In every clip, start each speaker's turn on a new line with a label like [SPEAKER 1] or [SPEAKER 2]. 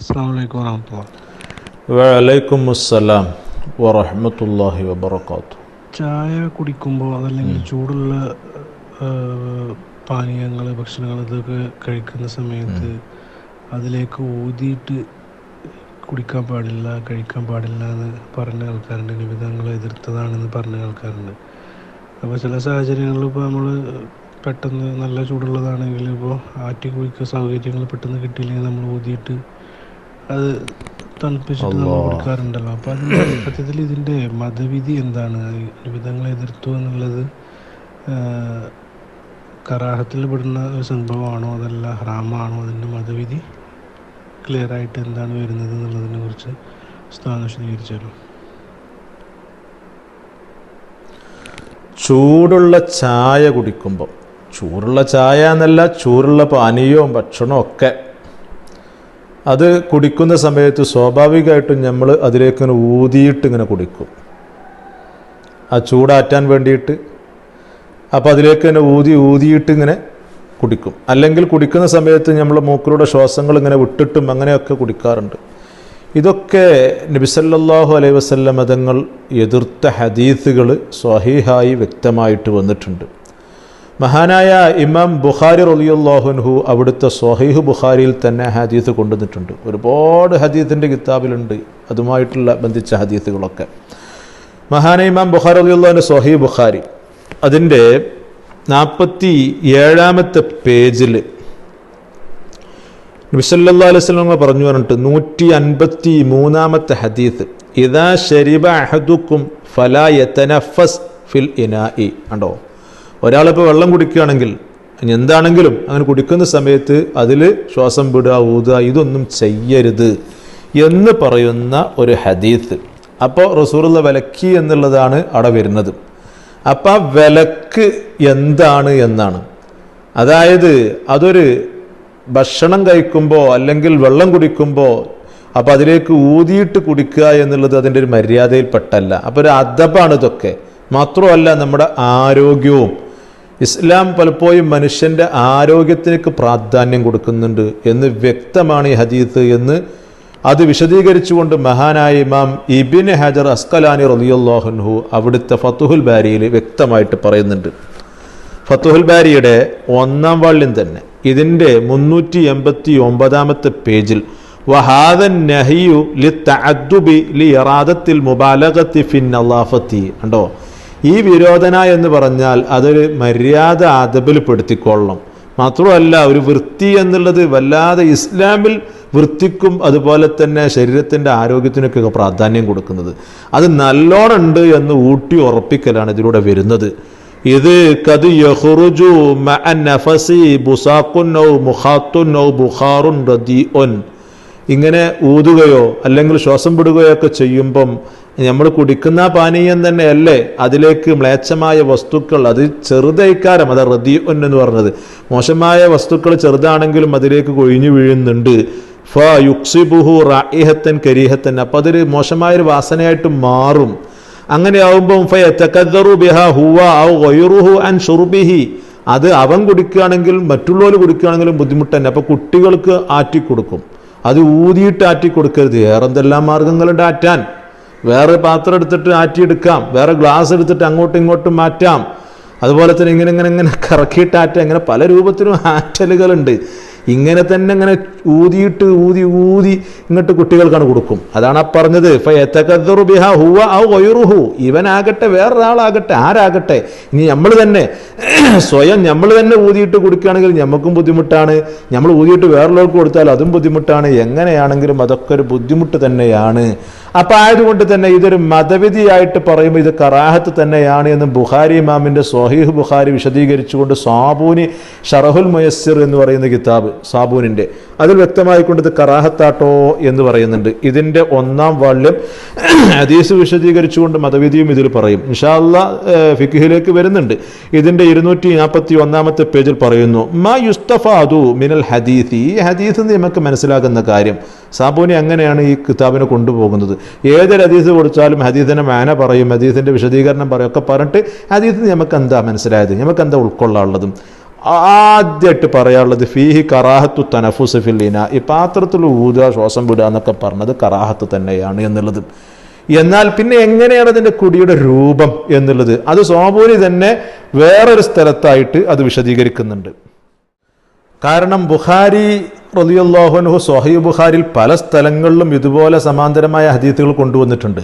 [SPEAKER 1] അസ്സാം വലൈക്കും വാഹമത്തുള്ള
[SPEAKER 2] വലൈക്കും അസ്സലാം വറഹമത്തല്ലാഹി വബർക്കാത്തു
[SPEAKER 1] ചായ കുടിക്കുമ്പോൾ അതല്ലെങ്കിൽ ചൂടുള്ള പാനീയങ്ങൾ ഭക്ഷണങ്ങൾ ഇതൊക്കെ കഴിക്കുന്ന സമയത്ത് അതിലേക്ക് ഊതിയിട്ട് കുടിക്കാൻ പാടില്ല കഴിക്കാൻ പാടില്ല എന്ന് പറഞ്ഞ ആൾക്കാരുണ്ട്. നിബിധങ്ങൾ എതിർത്തതാണെന്ന് പറഞ്ഞ ആൾക്കാരുണ്ട്. അപ്പോൾ ചില സാഹചര്യങ്ങളിൽ ഇപ്പോൾ നമ്മൾ പെട്ടെന്ന് നല്ല ചൂടുള്ളതാണെങ്കിൽ ഇപ്പോൾ ആറ്റി കുടിക്കുക സൗകര്യങ്ങൾ പെട്ടെന്ന് കിട്ടിയില്ലെങ്കിൽ നമ്മൾ ഊതിയിട്ട് അത് തണുപ്പിച്ചിട്ട് നമ്മൾ കൊടുക്കാറുണ്ടല്ലോ. അപ്പോൾ അതിന്റെ സത്യത്തിൽ ഇതിന്റെ മതവിധി എന്താണ്? വിധങ്ങളെ എതിർത്തു എന്നുള്ളത് കറാഹത്തിൽ പെടുന്ന ഒരു സംഭവമാണോ അതല്ല ഹറാമാണോ അതിന്റെ മതവിധി? ക്ലിയർ ആയിട്ട് എന്താണ് വരുന്നത് എന്നുള്ളതിനെ കുറിച്ച് സ്ഥാനം വിശദീകരിച്ചാലോ?
[SPEAKER 2] ചൂടുള്ള ചായ കുടിക്കുമ്പോൾ ചൂടുള്ള ചായ എന്നല്ല ചൂടുള്ള പാനീയവും ഭക്ഷണവും ഒക്കെ അത് കുടിക്കുന്ന സമയത്ത് സ്വാഭാവികമായിട്ടും നമ്മൾ അതിലേക്ക് ഇങ്ങനെ ഊതിയിട്ട് ഇങ്ങനെ കുടിക്കും. ആ ചൂടാറ്റാൻ വേണ്ടിയിട്ട്. അപ്പോൾ അതിലേക്ക് തന്നെ ഊതി ഊതിയിട്ട് ഇങ്ങനെ കുടിക്കും. അല്ലെങ്കിൽ കുടിക്കുന്ന സമയത്ത് നമ്മൾ മൂക്കിലൂടെ ശ്വാസങ്ങൾ ഇങ്ങനെ വിട്ടിട്ടും അങ്ങനെയൊക്കെ കുടിക്കാറുണ്ട്. ഇതൊക്കെ നബിസല്ലാഹു അലൈഹി വസല്ലം മതങ്ങൾ എതിർത്ത ഹദീസുകൾ സ്വഹീഹായി വ്യക്തമായിട്ട് വന്നിട്ടുണ്ട്. മഹാനായ ഇമാം ബുഖാരി റലിയുല്ലാഹുൻഹു അവിടുത്തെ സ്വഹീഹ് ബുഖാരിയിൽ തന്നെ ഹദീസ് കൊണ്ടുവന്നിട്ടുണ്ട്. ഒരുപാട് ഹദീസിന്റെ കിതാബിലുണ്ട്. അതുമായിട്ടുള്ള ബന്ധിച്ച ഹദീസുകളൊക്കെ. മഹാന ഇമാം ബുഖാരി റലിയുള്ളാഹിന്റെ സ്വഹീഹ് ബുഖാരി. അതിന്റെ നാൽപ്പത്തി ഏഴാമത്തെ പേജിൽ നബിസല്ലാ അലൈഹി സ്വലമ പറഞ്ഞു പറഞ്ഞിട്ട് നൂറ്റി അൻപത്തി മൂന്നാമത്തെ ഹദീസ് ഇതാ ഷരീബ അഹദുക്കും ഫലാ യതനഫസ് ഫിൽ ഇനായി കണ്ടോ? ഒരാളിപ്പോൾ വെള്ളം കുടിക്കുകയാണെങ്കിൽ എന്താണെങ്കിലും അങ്ങനെ കുടിക്കുന്ന സമയത്ത് അതിൽ ശ്വാസം വിടുക ഊതുക ഇതൊന്നും ചെയ്യരുത് എന്ന് പറയുന്ന ഒരു ഹദീത്ത് അപ്പോൾ റസൂറുള്ള വിലക്കി എന്നുള്ളതാണ് അവിടെ വരുന്നത്. അപ്പം ആ വിലക്ക് എന്താണ് എന്നാണ്. അതായത് അതൊരു ഭക്ഷണം കഴിക്കുമ്പോൾ അല്ലെങ്കിൽ വെള്ളം കുടിക്കുമ്പോൾ അപ്പോൾ അതിലേക്ക് ഊതിയിട്ട് കുടിക്കുക എന്നുള്ളത് അതിന്റെ ഒരു മര്യാദയിൽപ്പെട്ടല്ല. അപ്പോൾ ഒരു അദബാണ് ഇതൊക്കെ. മാത്രമല്ല നമ്മുടെ ആരോഗ്യവും ഇസ്ലാം പലപ്പോഴും മനുഷ്യന്റെ ആരോഗ്യത്തിനൊക്കെ പ്രാധാന്യം കൊടുക്കുന്നുണ്ട് എന്ന് വ്യക്തമാണ് ഈ ഹദീത്ത് എന്ന് അത് വിശദീകരിച്ചുകൊണ്ട് മഹാനായ ഇമാം ഇബിൻ ഹജർ അസ്കലാനി റലിയുല്ലാഹുൻഹു അവിടുത്തെ ഫത്തുഹുൽ ബാരിയിൽ വ്യക്തമായിട്ട് പറയുന്നുണ്ട്. ഫത്തുഹുൽ ബാരിയുടെ ഒന്നാം വള്ളിൽ തന്നെ. ഇതിന്റെ മുന്നൂറ്റി എൺപത്തി ഒമ്പതാമത്തെ പേജിൽ വഹാദൻ നഹിയു ലി തഅദ്ദുബി ലി ഇറാദത്തിൽ മുബാലഗത്തി ഫിൻ അള്ളാഫത്തി ഉണ്ടോ ഈ വിരോധന എന്ന് പറഞ്ഞാൽ അതൊരു മര്യാദ അതബിൽ പെടുത്തിക്കൊള്ളണം മാത്രമല്ല ഒരു വൃത്തി എന്നുള്ളത് വല്ലാതെ ഇസ്ലാമിൽ വൃത്തിക്കും അതുപോലെ തന്നെ ശരീരത്തിന്റെ ആരോഗ്യത്തിനൊക്കെ പ്രാധാന്യം കൊടുക്കുന്നത്. അത് നല്ലോണം ഉണ്ട് എന്ന് ഊട്ടി ഉറപ്പിക്കലാണ് ഇതിലൂടെ വരുന്നത്. ഇത് കത് യഹുറുജു മുഖാത്തുൻ ബുഖാറുൻ റദിഒൻ ഇങ്ങനെ ഊതുകയോ അല്ലെങ്കിൽ ശ്വാസം വിടുകയോ ഒക്കെ ചെയ്യുമ്പം നമ്മൾ കുടിക്കുന്ന പാനീയം തന്നെയല്ലേ അതിലേക്ക് മ്ലേച്ഛമായ വസ്തുക്കൾ അത് ചെറുതൈക്കാരം അത് റദിയുൻ എന്ന് പറഞ്ഞത്. മോശമായ വസ്തുക്കൾ ചെറുതാണെങ്കിലും അതിലേക്ക് കൊഴിഞ്ഞു വീഴുന്നുണ്ട്. ഫ യുക്സിബുഹു റായിഹത്തൻ കരീഹത്തൻ. അപ്പം അതൊരു മോശമായൊരു വാസനയായിട്ട് മാറും. അങ്ങനെ ആവുമ്പം ഫയത്തക്കദ്ദറു ബിഹ ഹുവ ഔ ഗൈറുഹു അൻ ഷുർബിഹി. അത് അവൻ കുടിക്കുകയാണെങ്കിൽ മറ്റുള്ളവർ കുടിക്കുകയാണെങ്കിലും ബുദ്ധിമുട്ട് തന്നെ. അപ്പോൾ കുട്ടികൾക്ക് ആറ്റി കൊടുക്കും അത് ഊതിയിട്ട് ആറ്റി കൊടുക്കരുത്. വേറെ എന്തെല്ലാം മാർഗങ്ങളുണ്ട് ആറ്റാൻ വേറെ പാത്രം എടുത്തിട്ട് ആറ്റിയെടുക്കാം. വേറെ ഗ്ലാസ് എടുത്തിട്ട് അങ്ങോട്ടും ഇങ്ങോട്ടും മാറ്റാം. അതുപോലെ തന്നെ ഇങ്ങനെ ഇങ്ങനെ ഇങ്ങനെ കറക്കിയിട്ട് ആറ്റാം. അങ്ങനെ പല രൂപത്തിലും ആറ്റലുകളുണ്ട്. ഇങ്ങനെ തന്നെ ഇങ്ങനെ ഊതിയിട്ട് ഊതി ഊതി ഇങ്ങോട്ട് കുട്ടികൾക്കാണ് കൊടുക്കും. അതാണ് ആ പറഞ്ഞത്. ബിഹ ഹുവ ഔ ഇവനാകട്ടെ വേറൊരാളാകട്ടെ ആരാകട്ടെ ഇനി നമ്മൾ തന്നെ സ്വയം നമ്മൾ തന്നെ ഊതിയിട്ട് കൊടുക്കുകയാണെങ്കിൽ നമുക്കും ബുദ്ധിമുട്ടാണ്. നമ്മൾ ഊതിയിട്ട് വേറൊരാൾക്ക് കൊടുത്താൽ അതും ബുദ്ധിമുട്ടാണ്. എങ്ങനെയാണെങ്കിലും അതൊക്കെ ഒരു ബുദ്ധിമുട്ട് തന്നെയാണ്. അപ്പം ആയതുകൊണ്ട് തന്നെ ഇതൊരു മതവിധിയായിട്ട് പറയുമ്പോൾ ഇത് കറാഹത്ത് തന്നെയാണ് എന്ന് ബുഹാരി ഇമാമിന്റെ സൊഹീഹ് ബുഹാരി വിശദീകരിച്ചുകൊണ്ട് സാബൂനി ഷറഹുൽ മൊയസ്സിർ എന്ന് പറയുന്ന കിതാബ് സാബൂനിന്റെ അതിൽ വ്യക്തമായിക്കൊണ്ടത് കറാഹത്താട്ടോ എന്ന് പറയുന്നുണ്ട്. ഇതിന്റെ ഒന്നാം വാള്യം ഹദീസ് വിശദീകരിച്ചുകൊണ്ട് മതവിധിയും ഇതിൽ പറയും. ഇൻഷാല്ല ഫിഖിലേക്ക് വരുന്നുണ്ട്. ഇതിന്റെ ഇരുന്നൂറ്റി നാൽപ്പത്തി ഒന്നാമത്തെ പേജിൽ പറയുന്നു മാ യുസ്തഫാദു മിനൽ ഹദീസ്. ഈ ഹദീസ് നമുക്ക് മനസ്സിലാകുന്ന കാര്യം സാബൂനി അങ്ങനെയാണ് ഈ കിതാബിനെ കൊണ്ടുപോകുന്നത്. ഏതൊരു ഹദീസ് കൊടുത്താലും ഹദീസിന്റെ മാന പറയും ഹദീസിന്റെ വിശദീകരണം പറയും ഒക്കെ പറഞ്ഞിട്ട് ഹദീസ് നമുക്ക് എന്താ മനസ്സിലായത്? നമുക്ക് എന്താ ഉൾക്കൊള്ളാനുള്ളതും? ആദ്യമായിട്ട് പറയാനുള്ളത് ഫീഹി കറാഹത്തു തനഫുസ് ഫിൽ ഇന. ഈ പാത്രത്തിൽ ഊതുക ശ്വാസം വിടുക എന്നൊക്കെ പറഞ്ഞത് കറാഹത്ത് തന്നെയാണ് എന്നുള്ളത്. എന്നാൽ പിന്നെ എങ്ങനെയാണ് അതിന്റെ കുടിയുടെ രൂപം എന്നുള്ളത്? അത് സോമൂരി തന്നെ വേറൊരു സ്ഥലത്തായിട്ട് അത് വിശദീകരിക്കുന്നുണ്ട്. കാരണം ബുഖാരി റലിയുല്ലാഹുനഹു സൊഹൈ ബുഖാരിൽ പല സ്ഥലങ്ങളിലും ഇതുപോലെ സമാന്തരമായ ഹദീത്തുകൾ കൊണ്ടുവന്നിട്ടുണ്ട്.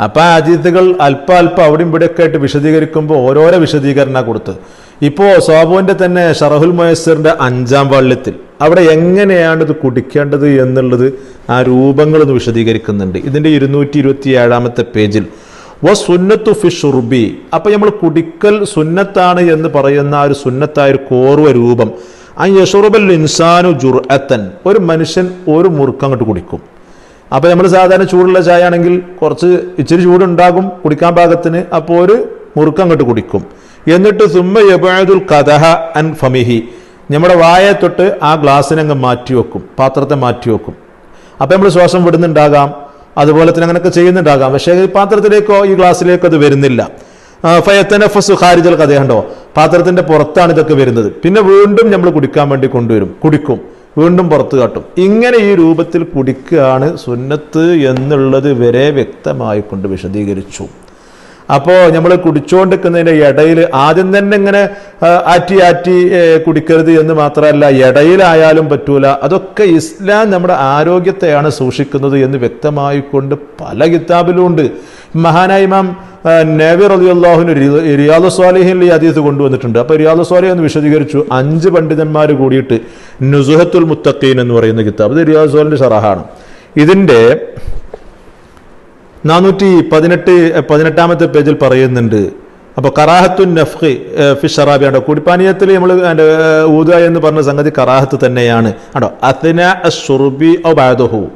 [SPEAKER 2] അപ്പോൾ ആ അജീത്തുകൾ അല്പ അല്പം അവിടെയും ഇവിടെയൊക്കെ ആയിട്ട് വിശദീകരിക്കുമ്പോൾ ഓരോരോ വിശദീകരണ കൊടുത്ത്. ഇപ്പോൾ സോബുവിന്റെ തന്നെ ഷറഹുൽ മൊയസറിന്റെ അഞ്ചാം വള്ളത്തിൽ. അവിടെ എങ്ങനെയാണ് ഇത് കുടിക്കേണ്ടത് എന്നുള്ളത് ആ രൂപങ്ങളൊന്ന് വിശദീകരിക്കുന്നുണ്ട്. ഇതിന്റെ ഇരുന്നൂറ്റി ഇരുപത്തി ഏഴാമത്തെ പേജിൽ. വ സുന്നത്തു ഫി ഷുർബി. അപ്പം നമ്മൾ കുടിക്കൽ സുന്നത്താണ് എന്ന് പറയുന്ന ആ ഒരു സുന്നത്തായ ഒരു കോർവ രൂപം. ആ യഷുറുബൽ ഇൻസാനു ജുർഅത്തൻ. ഒരു മനുഷ്യൻ ഒരു മുറുക്കം അങ്ങോട്ട് കുടിക്കും. അപ്പോൾ നമ്മൾ സാധാരണ ചൂടുള്ള ചായ ആണെങ്കിൽ കുറച്ച് ഇച്ചിരി ചൂടുണ്ടാകും കുടിക്കാൻ പാകത്തിന് അപ്പോൾ ഒരു മുറുക്കം അങ്ങോട്ട് കുടിക്കും. എന്നിട്ട് സുമ്മ യബാദുൽ കഥഹ അൻ ഫമിഹി. നമ്മുടെ വായെ തൊട്ട് ആ ഗ്ലാസ്സിനെ അങ്ങ് മാറ്റി വെക്കും പാത്രത്തെ മാറ്റി വെക്കും. അപ്പോൾ നമ്മൾ ശ്വാസം വിടുന്നുണ്ടാകാം അതുപോലെ തന്നെ അങ്ങനെയൊക്കെ ചെയ്യുന്നുണ്ടാകാം. പക്ഷേ ഈ പാത്രത്തിലേക്കോ ഈ ഗ്ലാസ്സിലേക്കോ അത് വരുന്നില്ല. ഫയത്തനഫസ് ഖാരിജൽ കഥ കണ്ടോ പാത്രത്തിന്റെ പുറത്താണ് ഇതൊക്കെ വരുന്നത്. പിന്നെ വീണ്ടും നമ്മൾ കുടിക്കാൻ വേണ്ടി കൊണ്ടുവരും കുടിക്കും. വീണ്ടും പുറത്തു കാട്ടും. ഇങ്ങനെ ഈ രൂപത്തിൽ കുടിക്കുകയാണ് സുന്നത്ത് എന്നുള്ളത് വരെ വ്യക്തമായിക്കൊണ്ട് വിശദീകരിച്ചു. അപ്പോൾ നമ്മൾ കുടിച്ചുകൊണ്ടിരിക്കുന്നതിന്റെ ഇടയിൽ ആദ്യം തന്നെ ഇങ്ങനെ ആറ്റി ആറ്റി കുടിക്കരുത് എന്ന് മാത്രമല്ല ഇടയിലായാലും പറ്റൂല. അതൊക്കെ ഇസ്ലാം നമ്മുടെ ആരോഗ്യത്തെയാണ് സൂക്ഷിക്കുന്നത് എന്ന് വ്യക്തമായിക്കൊണ്ട് പല കിതാബിലും ഉണ്ട്. മഹാനായ ഇമാം ആ, റിയാദ് സ്വാലിഹിൻ ഈ അതീത് കൊണ്ടുവന്നിട്ടുണ്ട്. അപ്പോൾ റിയാദ് സ്വാലിഹ് എന്ന് വിശദീകരിച്ചു. അഞ്ച് പണ്ഡിതന്മാർ കൂടിയിട്ട് നുസുഹത്തുൽ മുത്തഖീൻ എന്ന് പറയുന്ന കിതാബ്. ഇത് റിയാദ് സ്വാലിന്റെ ഷറഹാണ്. ഇതിന്റെ നാനൂറ്റി പതിനെട്ട് പതിനെട്ടാമത്തെ പേജിൽ പറയുന്നുണ്ട്. അപ്പോൾ കറാഹത്തു നഫ്ഹി ഫി ഷറാബിയാണ്ടോ കുടിപ്പാനീയത്തിൽ നമ്മൾ ഊതുക എന്ന് പറഞ്ഞ സംഗതി കറാഹത്ത് തന്നെയാണ്. ആണോ? അത്തിന ഷുർബി ഒ ബാദഹു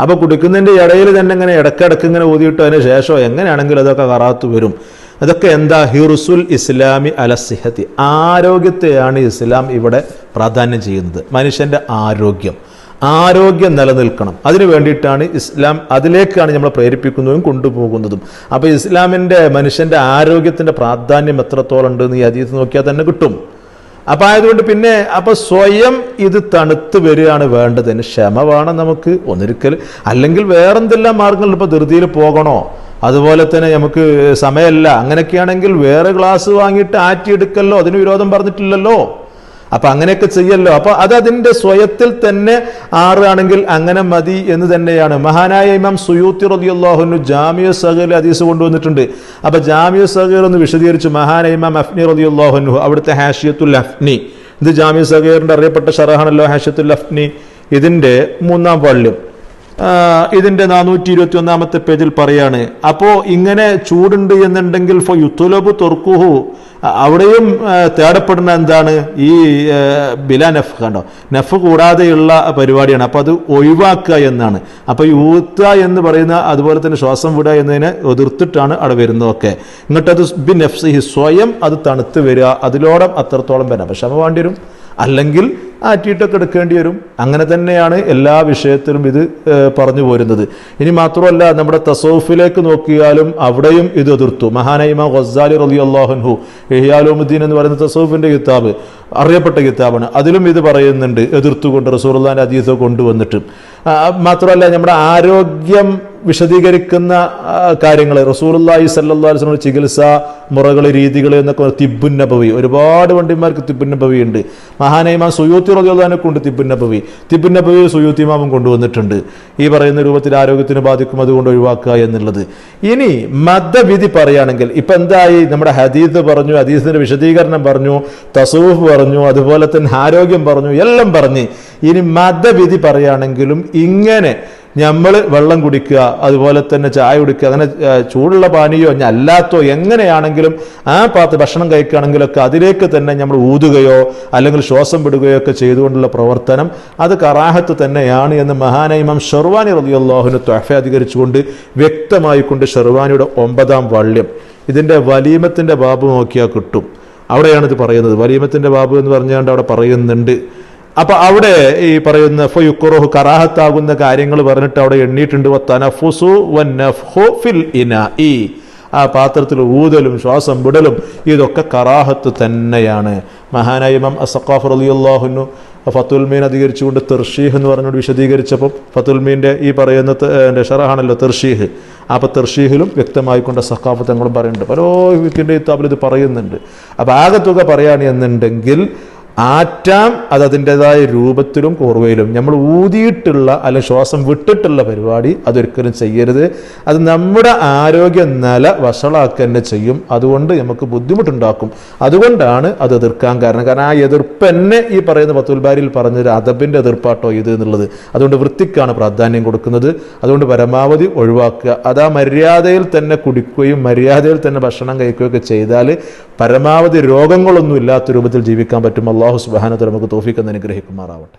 [SPEAKER 2] അപ്പോൾ കുടിക്കുന്നതിന്റെ ഇടയിൽ തന്നെ ഇങ്ങനെ ഇടക്കിടക്ക് ഇങ്ങനെ ഊതിയിട്ട് അതിന് ശേഷം എങ്ങനെയാണെങ്കിലും അതൊക്കെ കറാത്ത് വരും. അതൊക്കെ എന്താ? ഹിറുസുൽ ഇസ്ലാമി അലസിഹത്തി ആരോഗ്യത്തെയാണ് ഇസ്ലാം ഇവിടെ പ്രാധാന്യം ചെയ്യുന്നത്. മനുഷ്യന്റെ ആരോഗ്യം. ആരോഗ്യം നിലനിൽക്കണം. അതിനു വേണ്ടിയിട്ടാണ് ഇസ്ലാം അതിലേക്കാണ് നമ്മളെ പ്രേരിപ്പിക്കുന്നതും കൊണ്ടുപോകുന്നതും. അപ്പോൾ ഇസ്ലാമിന്റെ മനുഷ്യന്റെ ആരോഗ്യത്തിന്റെ പ്രാധാന്യം എത്രത്തോളം ഉണ്ട് എന്ന് ഈ അതീത് നോക്കിയാൽ തന്നെ കിട്ടും. അപ്പം ആയതുകൊണ്ട് പിന്നെ അപ്പം സ്വയം ഇത് തണുത്ത് വരികയാണ് വേണ്ടത്. ക്ഷമ വേണം നമുക്ക് ഒന്നിരിക്കൽ. അല്ലെങ്കിൽ വേറെന്തെല്ലാം മാർഗങ്ങൾ ഇപ്പോൾ ധൃതിയിൽ പോകണോ? അതുപോലെ തന്നെ നമുക്ക് സമയമല്ല. അങ്ങനെയൊക്കെയാണെങ്കിൽ വേറെ ഗ്ലാസ് വാങ്ങിയിട്ട് ആറ്റിയെടുക്കല്ലോ അതിന് വിരോധം പറഞ്ഞിട്ടില്ലല്ലോ. അപ്പൊ അങ്ങനെയൊക്കെ ചെയ്യല്ലോ. അപ്പൊ അത് അതിന്റെ സ്വയത്തിൽ തന്നെ ആറാണെങ്കിൽ അങ്ങനെ മതി എന്ന് തന്നെയാണ്. മഹാനായ ഇമാം സുയൂത്തി റതിയുള്ളാഹുനു ജാമിയ സഹീൽ ഹദീസ് കൊണ്ടുവന്നിട്ടുണ്ട്. അപ്പൊ ജാമിയ സഹീർ എന്ന് വിശദീകരിച്ചു. മഹാനായ ഇമാം അഫ്നി റതിയുള്ളാഹുനു അവിടുത്തെ ഹാഷിയത്തുൽ അഫ്നി. ഇത് ജാമിയ സഹീറിന്റെ അറിയപ്പെട്ട ഷറഹാണല്ലോ ഹാഷിയത്തുൽ അഫ്നി. ഇതിന്റെ മൂന്നാം വാള്യം ആ, ഇതിന്റെ നാനൂറ്റി ഇരുപത്തി ഒന്നാമത്തെ പേജിൽ പറയാണ് അപ്പോ ഇങ്ങനെ ചൂടുണ്ട് എന്നുണ്ടെങ്കിൽ ഫോ യുത്തുലബു തുർക്കുഹു. അവിടെയും തേടപ്പെടുന്ന എന്താണ്? ഈ ബില നഫ് കണ്ടോ? നഫ് കൂടാതെയുള്ള പരിപാടിയാണ്. അപ്പോൾ അത് ഒഴിവാക്കുക എന്നാണ്. അപ്പോൾ യൂത്ത എന്ന് പറയുന്ന അതുപോലെ തന്നെ ശ്വാസം വിടുക എന്നതിനെ എതിർത്തിട്ടാണ് അവിടെ വരുന്നതൊക്കെ എന്നിട്ട് അത് ബി ഹി സ്വയം അത് തണുത്ത് വരിക. അതിലോടം അത്രത്തോളം വരാം. പക്ഷെ വേണ്ടി വരും. അല്ലെങ്കിൽ ആറ്റിയിട്ടൊക്കെ എടുക്കേണ്ടി വരും. അങ്ങനെ തന്നെയാണ് എല്ലാ വിഷയത്തിലും ഇത് പറഞ്ഞു പോരുന്നത്. ഇനി മാത്രമല്ല നമ്മുടെ തസോഫിലേക്ക് നോക്കിയാലും അവിടെയും ഇത് എതിർത്തു. മഹാനൈമ ഗസാലി റലി അള്ളാഹുൻഹു എഹിയാലുമുദ്ദീൻ എന്ന് പറയുന്ന തസോഫിന്റെ കിതാബ്. അറിയപ്പെട്ട കിതാബാണ്. അതിലും ഇത് പറയുന്നുണ്ട് എതിർത്തുകൊണ്ട് റസൂർലാന്റെ അതീതം കൊണ്ടുവന്നിട്ട്. മാത്രമല്ല നമ്മുടെ ആരോഗ്യം വിശദീകരിക്കുന്ന കാര്യങ്ങൾ അലൈഹി വസല്ലം ചികിത്സ മുറകൾ രീതികൾ എന്നൊക്കെ തിബുന്നഭവി ഒരുപാട് വണ്ടിമാർക്ക് തിബുന്നഭവി ഉണ്ട്. മഹാനൈമാൻ സുയൂത്തി റോദ്യോദാനെ കൊണ്ട് തിബുന്നഭവി നബവി. സുയൂത്തി ഇമാമും കൊണ്ടുവന്നിട്ടുണ്ട്. ഈ പറയുന്ന രൂപത്തിൽ ആരോഗ്യത്തിന് ബാധിക്കും അതുകൊണ്ട് ഒഴിവാക്കുക എന്നുള്ളത്. ഇനി മതവിധി പറയുകയാണെങ്കിൽ ഇപ്പം എന്തായി? നമ്മുടെ ഹദീദ് പറഞ്ഞു ഹദീസിന്റെ വിശദീകരണം പറഞ്ഞു തസൂഫ് പറഞ്ഞു അതുപോലെ തന്നെ ആരോഗ്യം പറഞ്ഞു എല്ലാം പറഞ്ഞ്. ഇനി മതവിധി പറയുകയാണെങ്കിലും ഇങ്ങനെ നമ്മൾ വെള്ളം കുടിക്കുക അതുപോലെ തന്നെ ചായ കുടിക്കുക അങ്ങനെ ചൂടുള്ള പാനീയോ അല്ലാത്തോ എങ്ങനെയാണെങ്കിലും ആ പാത്ര ഭക്ഷണം കഴിക്കുകയാണെങ്കിലൊക്കെ അതിലേക്ക് തന്നെ നമ്മൾ ഊതുകയോ അല്ലെങ്കിൽ ശ്വാസം വിടുകയോ ഒക്കെ ചെയ്തുകൊണ്ടുള്ള പ്രവർത്തനം അത് കറാഹത്ത് തന്നെയാണ് എന്ന് മഹാനൈമം ഷെർവാനി റളിയല്ലാഹുവിന് ത്വഫ അധികരിച്ചുകൊണ്ട് വ്യക്തമായിക്കൊണ്ട് ഷെർവാനിയുടെ ഒമ്പതാം വള്യം ഇതിന്റെ വലീമത്തിന്റെ ബാബു നോക്കിയാൽ കിട്ടും. അവിടെയാണ് ഇത് പറയുന്നത്. വലീമത്തിന്റെ ബാബു എന്ന് പറഞ്ഞുകൊണ്ട് അവിടെ പറയുന്നുണ്ട്. അപ്പൊ അവിടെ ഈ പറയുന്ന ഫയുക്കുറോഹ് കറാഹത്താകുന്ന കാര്യങ്ങൾ പറഞ്ഞിട്ട് അവിടെ എണ്ണിയിട്ടുണ്ട് തനഫുസു ഫിൽ ഈ ആ പാത്രത്തിൽ ഊതലും ശ്വാസം വിടലും ഇതൊക്കെ കറാഹത്ത് തന്നെയാണ്. മഹാനായ ഇമാം അസഖാഫ് റളിയല്ലാഹുന്നു ഫത്തുൽ മീൻ അധികരിച്ചുകൊണ്ട് തെർഷീഹ് എന്ന് പറഞ്ഞുകൊണ്ട് വിശദീകരിച്ചപ്പോൾ ഫത്തുൽമീന്റെ ഈ പറയുന്ന ഷറഹാണല്ലോ തെർഷീഹ് അപ്പോൾ തെർഷീഹിലും വ്യക്തമായിക്കൊണ്ട് സഖാഫ് തങ്ങളും പറയുന്നുണ്ട്. പല വിക്കിന്റെ ഇത്താബിൽ ഇത് പറയുന്നുണ്ട്. അപ്പോൾ പറയുകയാണ് പറയുകയാണെന്നുണ്ടെങ്കിൽ ആറ്റാം അത് അതിന്റെതായ രൂപത്തിലും കോർവയിലും. നമ്മൾ ഊതിയിട്ടുള്ള അല്ലെങ്കിൽ ശ്വാസം വിട്ടിട്ടുള്ള പരിപാടി അതൊരിക്കലും ചെയ്യരുത്. അത് നമ്മുടെ ആരോഗ്യ നില വഷളാക്കുക തന്നെ ചെയ്യും. അതുകൊണ്ട് നമുക്ക് ബുദ്ധിമുട്ടുണ്ടാക്കും. അതുകൊണ്ടാണ് അത് എതിർക്കാൻ കാരണം. കാരണം ആ എതിർപ്പ് തന്നെ ഈ പറയുന്ന പത്തുൽബാരിയിൽ പറഞ്ഞൊരു അതബിന്റെ എതിർപ്പാട്ടോ ഇത് എന്നുള്ളത്. അതുകൊണ്ട് വൃത്തിക്കാണ് പ്രാധാന്യം കൊടുക്കുന്നത്. അതുകൊണ്ട് പരമാവധി ഒഴിവാക്കുക. അത് ആ മര്യാദയിൽ തന്നെ കുടിക്കുകയും മര്യാദയിൽ തന്നെ ഭക്ഷണം കഴിക്കുകയൊക്കെ ചെയ്താൽ പരമാവധി രോഗങ്ങളൊന്നും ഇല്ലാത്ത രൂപത്തിൽ ജീവിക്കാൻ പറ്റും. അള്ളാഹു സുബാനത്ത് നമുക്ക് തോഫിക്കെന്ന് അനുഗ്രഹിക്കുമാറാവട്ടെ.